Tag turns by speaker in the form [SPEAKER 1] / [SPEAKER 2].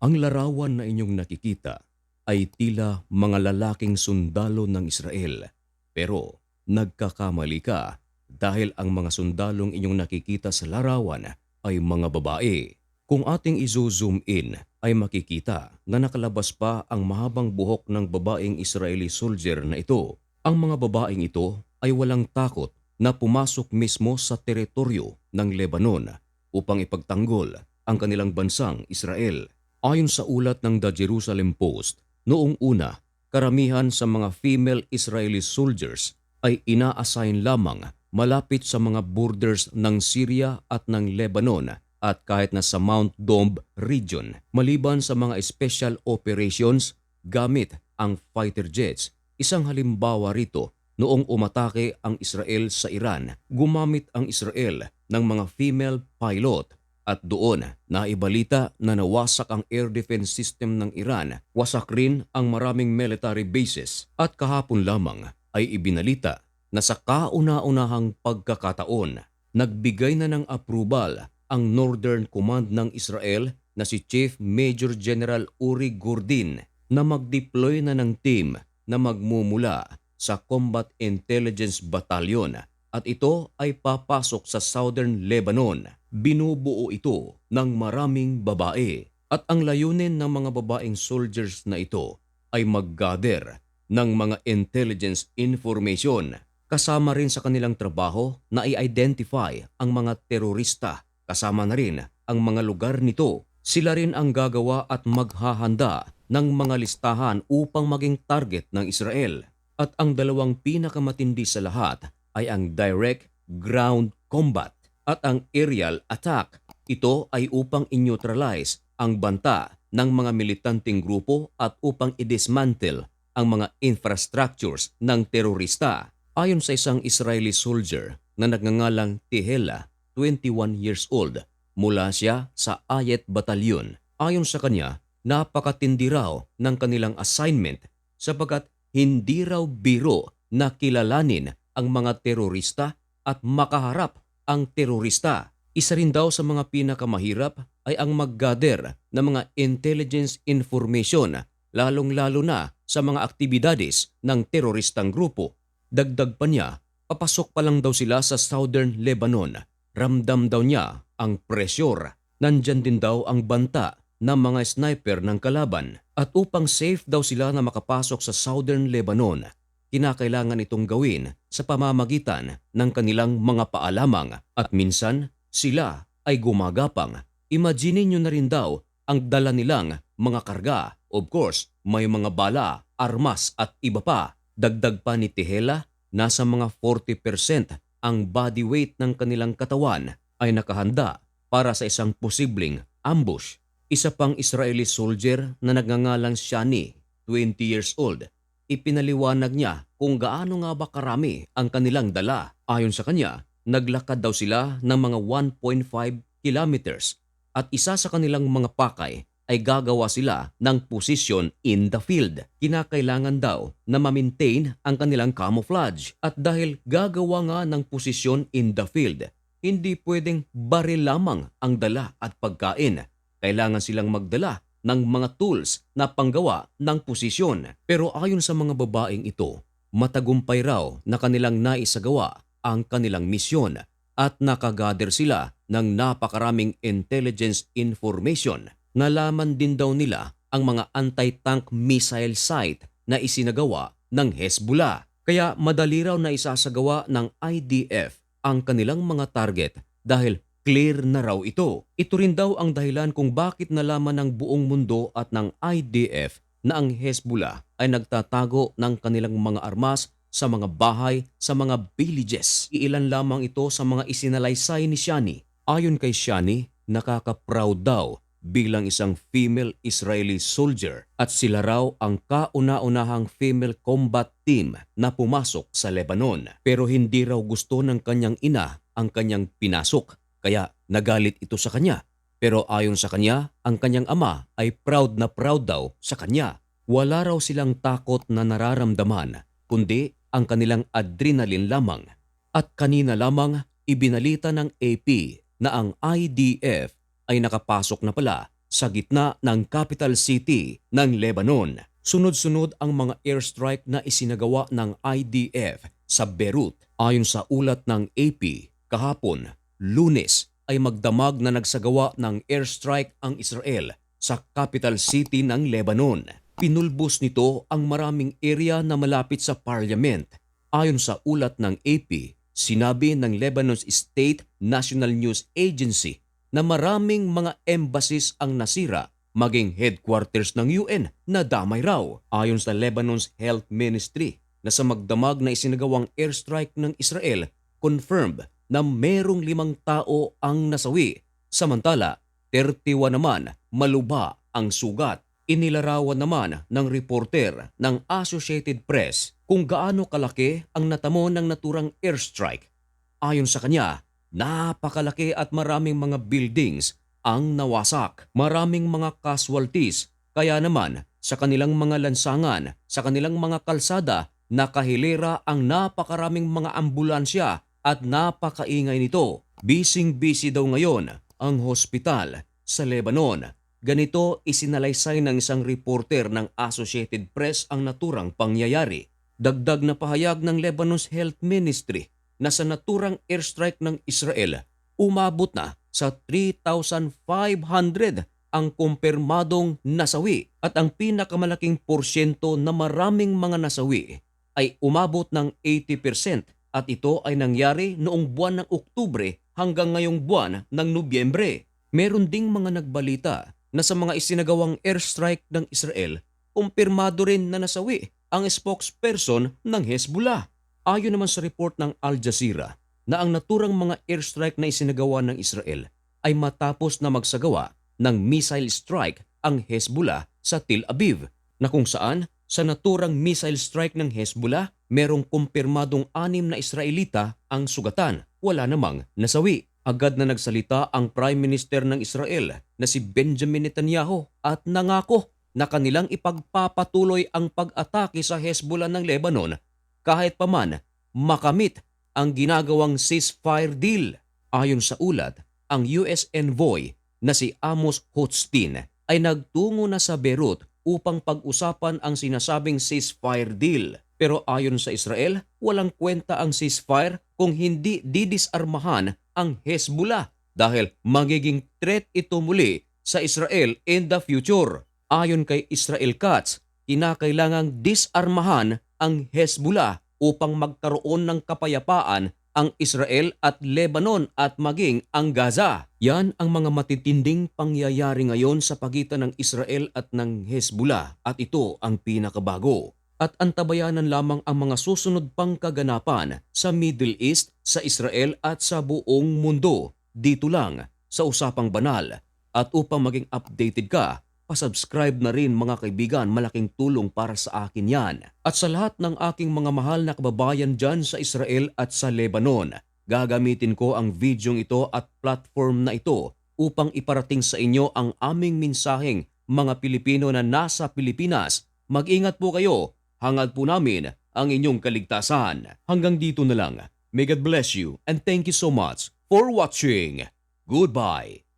[SPEAKER 1] Ang larawan na inyong nakikita ay tila mga lalaking sundalo ng Israel. Pero nagkakamali ka dahil ang mga sundalong inyong nakikita sa larawan ay mga babae. Kung ating izo-zoom in ay makikita na nakalabas pa ang mahabang buhok ng babaeng Israeli soldier na ito. Ang mga babaeng ito ay walang takot na pumasok mismo sa teritoryo ng Lebanon upang ipagtanggol ang kanilang bansang Israel. Ayon sa ulat ng The Jerusalem Post, noong una, karamihan sa mga female Israeli soldiers ay ina-assign lamang malapit sa mga borders ng Syria at ng Lebanon at kahit na sa Mount Domb region. Maliban sa mga special operations gamit ang fighter jets, isang halimbawa rito noong umatake ang Israel sa Iran, gumamit ang Israel ng mga female pilot at doon naibalita na nawasak ang air defense system ng Iran, wasak rin ang maraming military bases. At kahapon lamang ay ibinalita na sa kauna-unahang pagkakataon, nagbigay na ng approval ang Northern Command ng Israel na si Chief Major General Uri Gurdin na mag-deploy na ng team na magmumula sa Combat Intelligence Battalion at ito ay papasok sa Southern Lebanon. Binubuo ito ng maraming babae at ang layunin ng mga babaeng soldiers na ito ay mag-gather ng mga intelligence information kasama rin sa kanilang trabaho na i-identify ang mga terorista kasama na rin ang mga lugar nito. Sila rin ang gagawa at maghahanda ng mga listahan upang maging target ng Israel. At ang dalawang pinakamatindi sa lahat ay ang direct ground combat at ang aerial attack. Ito ay upang i-neutralize ang banta ng mga militanteng grupo at upang i-dismantle ang mga infrastructures ng terorista. Ayon sa isang Israeli soldier na nagngangalang Tehela, 21 years old, mula siya sa Ayet Batalyon. Ayon sa kanya, napakatindi raw ng kanilang assignment sapagkat hindi raw biro na kilalanin ang mga terorista at makaharap ang terorista. Isa rin daw sa mga pinakamahirap ay ang mag-gather ng mga intelligence information lalong-lalo na sa mga aktibidades ng teroristang grupo. Dagdag pa niya, papasok pa lang daw sila sa southern Lebanon. Ramdam daw niya ang pressure. Nandyan din daw ang banta ng mga sniper ng kalaban. At upang safe daw sila na makapasok sa southern Lebanon, kinakailangan itong gawin sa pamamagitan ng kanilang mga paalamang at minsan sila ay gumagapang. Imagine nyo na rin daw ang dala nilang mga karga. Of course, may mga bala, armas at iba pa. Dagdag pa ni Tehela, nasa mga 40% ang body weight ng kanilang katawan ay nakahanda para sa isang posibleng ambush. Isa pang Israeli soldier na nagngangalang Shani, 20 years old, ipinaliwanag niya kung gaano nga ba karami ang kanilang dala. Ayon sa kanya, naglakad daw sila ng mga 1.5 kilometers at isa sa kanilang mga pakay ay gagawa sila ng posisyon in the field. Kinakailangan daw na ma-maintain ang kanilang camouflage at dahil gagawa nga ng posisyon in the field, hindi pwedeng baril lamang ang dala at pagkain. Kailangan silang magdala ng mga tools na panggawa ng posisyon. Pero ayon sa mga babaeng ito, matagumpay raw na kanilang naisagawa ang kanilang misyon at nakagather sila ng napakaraming intelligence information. Nalaman din daw nila ang mga anti-tank missile site na isinagawa ng Hezbollah. Kaya madali raw na isasagawa ng IDF ang kanilang mga target dahil clear na raw ito. Ito rin daw ang dahilan kung bakit nalaman ng buong mundo at ng IDF na ang Hezbollah ay nagtatago ng kanilang mga armas sa mga bahay, sa mga villages. Iilan lamang ito sa mga isinalaysay ni Shani. Ayon kay Shani, nakaka-proud daw bilang isang female Israeli soldier at sila raw ang kauna-unahang female combat team na pumasok sa Lebanon. Pero hindi raw gusto ng kanyang ina ang kanyang pinasok kaya nagalit ito sa kanya. Pero ayon sa kanya, ang kanyang ama ay proud na proud daw sa kanya. Wala raw silang takot na nararamdaman, kundi ang kanilang adrenaline lamang. At kanina lamang ibinalita ng AP na ang IDF ay nakapasok na pala sa gitna ng capital city ng Lebanon. Sunod-sunod ang mga airstrike na isinagawa ng IDF sa Beirut. Ayon sa ulat ng AP, kahapon, lunes, ay magdamag na nagsagawa ng airstrike ang Israel sa capital city ng Lebanon. Pinulbos nito ang maraming area na malapit sa parliament. Ayon sa ulat ng AP, sinabi ng Lebanon's State National News Agency na maraming mga embassies ang nasira maging headquarters ng UN na damay raw ayon sa Lebanon's Health Ministry na sa magdamag na isinagawang airstrike ng Israel confirmed na merong limang tao ang nasawi. Samantala, 31 naman maluba ang sugat. Inilarawan naman ng reporter ng Associated Press kung gaano kalaki ang natamo ng naturang airstrike. Ayon sa kanya, napakalaki at maraming mga buildings ang nawasak. Maraming mga casualties. Kaya naman, sa kanilang mga lansangan, sa kanilang mga kalsada, nakahilera ang napakaraming mga ambulansya at napakaingay nito. Bising-busy daw ngayon ang hospital sa Lebanon. Ganito isinalaysay ng isang reporter ng Associated Press ang naturang pangyayari. Dagdag na pahayag ng Lebanon's Health Ministry na sa naturang airstrike ng Israel, umabot na sa 3,500 ang kumpirmadong nasawi at ang pinakamalaking porsyento na maraming mga nasawi ay umabot ng 80% at ito ay nangyari noong buwan ng Oktubre hanggang ngayong buwan ng Nobyembre. Meron ding mga nagbalita na sa mga isinagawang airstrike ng Israel, kumpirmado rin na nasawi ang spokesperson ng Hezbollah. Ayon naman sa report ng Al Jazeera na ang naturang mga airstrike na isinagawa ng Israel ay matapos na magsagawa ng missile strike ang Hezbollah sa Tel Aviv na kung saan sa naturang missile strike ng Hezbollah merong kumpirmadong anim na Israelita ang sugatan. Wala namang nasawi. Agad na nagsalita ang Prime Minister ng Israel na si Benjamin Netanyahu at nangako na kanilang ipagpapatuloy ang pag-atake sa Hezbollah ng Lebanon kahit paman makamit ang ginagawang ceasefire deal. Ayon sa ulat, ang US envoy na si Amos Hochstein ay nagtungo na sa Beirut upang pag-usapan ang sinasabing ceasefire deal. Pero ayon sa Israel, walang kwenta ang ceasefire kung hindi didisarmahan ang Hezbollah dahil magiging threat ito muli sa Israel in the future. Ayon kay Israel Katz, kinakailangang disarmahan ang Hezbollah upang magkaroon ng kapayapaan ang Israel at Lebanon at maging ang Gaza. Yan ang mga matitinding pangyayari ngayon sa pagitan ng Israel at ng Hezbollah at ito ang pinakabago. At antabayanan lamang ang mga susunod pang kaganapan sa Middle East, sa Israel at sa buong mundo. Dito lang sa Usapang Banal. At upang maging updated ka, pasubscribe na rin mga kaibigan, malaking tulong para sa akin yan. At sa lahat ng aking mga mahal na kababayan dyan sa Israel at sa Lebanon, gagamitin ko ang videong ito at platform na ito upang iparating sa inyo ang aming minsaheng mga Pilipino na nasa Pilipinas. Mag-ingat po kayo, hangad po namin ang inyong kaligtasan. Hanggang dito na lang. May God bless you and thank you so much for watching. Goodbye.